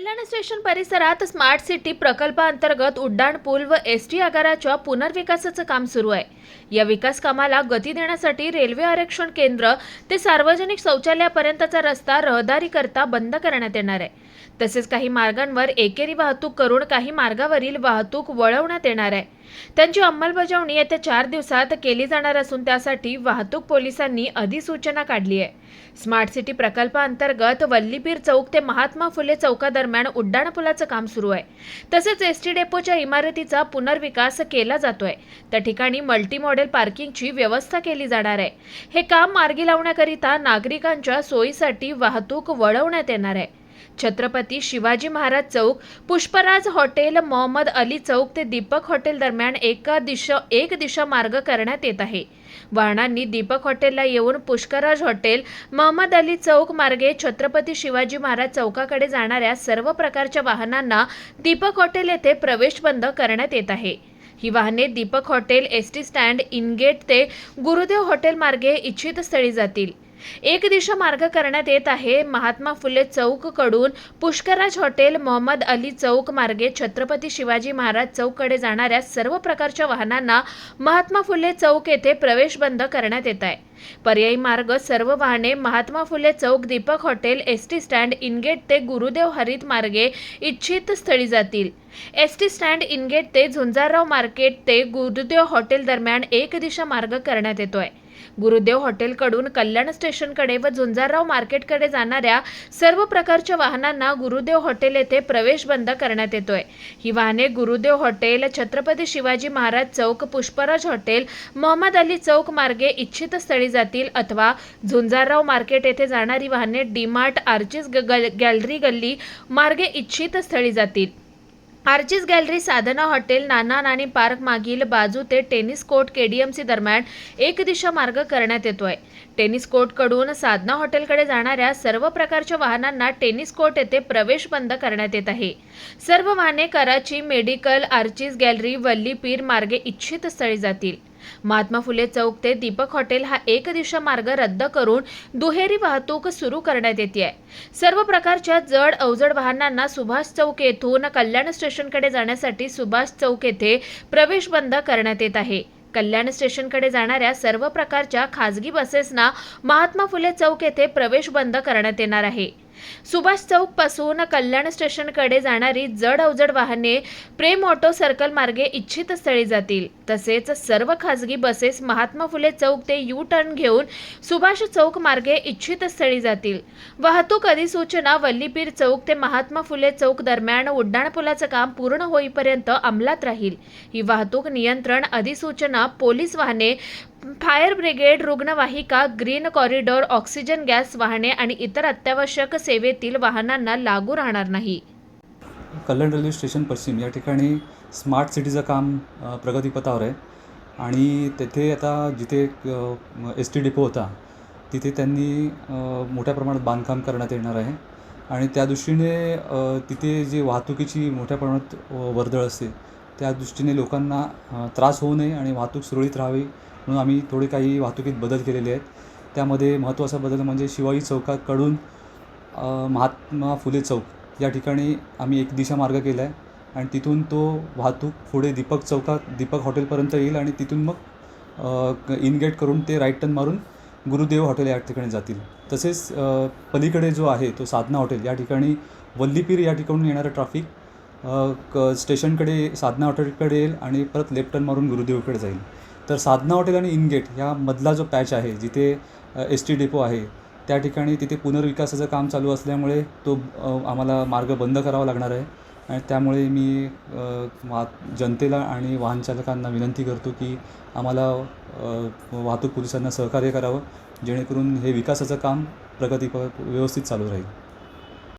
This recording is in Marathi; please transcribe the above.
कल्याण स्टेशन परिसरात स्मार्ट सिटी प्रकल्पाअंतर्गत उड्डाण पूल व एस टी आगाराच्या पुनर्विकासाचं काम सुरू आहे. या विकास कामाला गती देण्यासाठी रेल्वे आरक्षण केंद्र ते सार्वजनिक शौचालयापर्यंतचा रस्ता रहदारीकरता बंद करण्यात येणार आहे. तसेच काही मार्गांवर एकेरी वाहतूक करून काही मार्गावरील वाहतूक वळवण्यात येणार आहे. त्यांची अंमलबजावणी येत्या चार दिवसात केली जाणार असून त्यासाठी वाहतूक पोलिसांनी अधिसूचना काढली आहे. स्मार्ट सिटी प्रकल्पाअंतर्गत वल्लीपीर चौक ते महात्मा फुले चौकादरम्यान उड्डाणपुलाचं काम सुरू आहे. तसेच एस टी डेपोच्या इमारतीचा पुनर्विकास केला जातोय. त्या ठिकाणी मल्टी मॉडेल पार्किंगची व्यवस्था केली जाणार आहे. हे काम मार्गी लावण्याकरिता नागरिकांच्या सोयीसाठी वाहतूक वळवण्यात येणार आहे. छत्रपती शिवाजी महाराज चौक पुष्पराज हॉटेल मोहम्मद अली चौक ते दीपक हॉटेल दरम्यान एका दिशा एक दिशा मार्ग करण्यात येत आहे. वाहनांनी दीपक हॉटेलला येऊन पुष्कराज हॉटेल मोहम्मद अली चौक मार्गे छत्रपती शिवाजी महाराज चौकाकडे जाणाऱ्या सर्व प्रकारच्या वाहनांना दीपक हॉटेल येथे प्रवेश बंद करण्यात येत आहे. ही वाहने Deepak hotel S T stand in gate ते गुरुदेव हॉटेल मार्गे इच्छित स्थळी जातील. एक दिशा मार्ग करण्यात येत आहे. महात्मा फुले चौककडून पुष्कराज हॉटेल मोहम्मद अली चौक मार्गे छत्रपती शिवाजी महाराज चौककडे जाणाऱ्या सर्व प्रकारच्या वाहनांना महात्मा फुले चौक येथे प्रवेश बंद करण्यात येत आहे. पर्यायी मार्ग सर्व वाहने Mahatma Phule Chowk Deepak hotel S T stand in gate ते गुरुदेव हरित मार्गे इच्छित स्थळी जातील. एस टी स्टँड इनगेट ते झुंजारराव मार्केट ते गुरुदेव हॉटेल दरम्यान एक दिशा मार्ग करण्यात येतोय. गुरुदेव हॉटेलकडून कल्याण स्टेशनकडे व झुंजारराव मार्केटकडे जाणाऱ्या सर्व प्रकारच्या वाहनांना गुरुदेव हॉटेल येथे प्रवेश बंद करण्यात येतोय. ही वाहने गुरुदेव हॉटेल छत्रपती शिवाजी महाराज चौक पुष्पराज हॉटेल मोहम्मद अली चौक मार्गे इच्छित स्थळी जातील अथवा झुंजारराव मार्केट येथे जाणारी वाहने डीमार्ट आर्चिस ग- गॅलरी गल्ली मार्गे इच्छित स्थळी जातील. Archies gallery Sadhana hotel Nana Nani park मागील बाजू ते टेनिस कोर्ट केडीएमसी दरम्यान एक दिशा मार्ग करण्यात येतोय. टेनिस कोर्टकडून साधना हॉटेलकडे जाणाऱ्या सर्व प्रकारच्या वाहनांना टेनिस कोर्ट येथे प्रवेश बंद करण्यात येत आहे. सर्व वाहने Karachi medical Archies gallery Vallipir मार्गे इच्छित स्थळी जातील. महात्मा फुले चौक ते दीपक हॉटेल हा एक दिशा मार्ग रद्द करून दुहेरी वाहतूक सुरू करण्यात येते आहे. सर्व प्रकारच्या जड अवजड वाहनांना सुभाष चौक येथून कल्याण स्टेशनकडे जाण्यासाठी सुभाष चौक येथे प्रवेश बंद करण्यात येत आहे. कल्याण स्टेशनकडे जाणाऱ्या सर्व प्रकारच्या खासगी बसेसना महात्मा फुले चौक येथे प्रवेश बंद करण्यात येणार आहे. सुभाष चौकपासून कल्याण स्टेशनकडे जाणारी जड अवजड वाहने प्रेम ऑटो सर्कल मार्गे इच्छित स्थळी जातील. तसेच सर्व खासगी बसेस महात्मा फुले चौक ते यू टर्न घेऊन सुभाष चौक मार्गे इच्छित स्थळी जातील. वाहतूक अधिसूचना वल्लीपीर चौक ते महात्मा फुले चौक दरम्यान उड्डाणपुलाचं काम पूर्ण होईपर्यंत अंमलात राहील. ही वाहतूक नियंत्रण अधिसूचना पोलीस वाहने फायर ब्रिगेड रुग्णवाहिका ग्रीन कॉरिडॉर ऑक्सिजन गॅस वाहने आणि इतर अत्यावश्यक सेवेतील वाहनांना लागू राहणार नाही. कल्याण रेल्वे स्टेशन पश्चिम या ठिकाणी स्मार्ट सिटीचं काम प्रगतीपथावर आहे. आणि तेथे आता जिथे एस टी डिपो होता तिथे त्यांनी मोठ्या प्रमाणात बांधकाम करण्यात येणार आहे. आणि त्या दृष्टीने तिथे जी वाहतुकीची मोठ्या प्रमाणात वर्दळ असते त्या दृष्टीने लोकांना त्रास होऊ नये आणि वाहतूक सुरळीत राहावी म्हणून आम्ही थोडे काही वाहतुकीत बदल केलेले आहेत. त्यामध्ये महत्त्वाचा बदल म्हणजे शिवाजी चौकाकडून महात्मा फुले चौक या ठिकाणी आम्ही एक दिशा मार्ग केला आहे आणि तिथून तो वाहतूक पुढे दीपक चौकात दीपक हॉटेलपर्यंत येईल आणि तिथून मग इनगेट करून ते राईट टर्न मारून गुरुदेव हॉटेल या ठिकाणी जातील. तसेच पलीकडे जो आहे तो साधना हॉटेल या ठिकाणी वल्लीपीर या ठिकाणून येणारं ट्रॅफिक क स्टेशनकडे साधना हॉटेलकडे येईल आणि परत लेफ्ट टर्न मारून गुरुदेवकडे जाईल. तर साधना हॉटेल आणि इनगेट ह्या मधला जो पॅच आहे जिथे एस टी डेपो आहे त्या ठिकाणी तिथे पुनर्विकासाचं काम चालू असल्यामुळे तो आम्हाला मार्ग बंद करावा लागणार आहे. आणि त्यामुळे मी अ, वा जनतेला आणि वाहनचालकांना विनंती करतो की आम्हाला वाहतूक पोलिसांना सहकार्य करावं जेणेकरून हे विकासाचं काम प्रगती व्यवस्थित चालू राहील.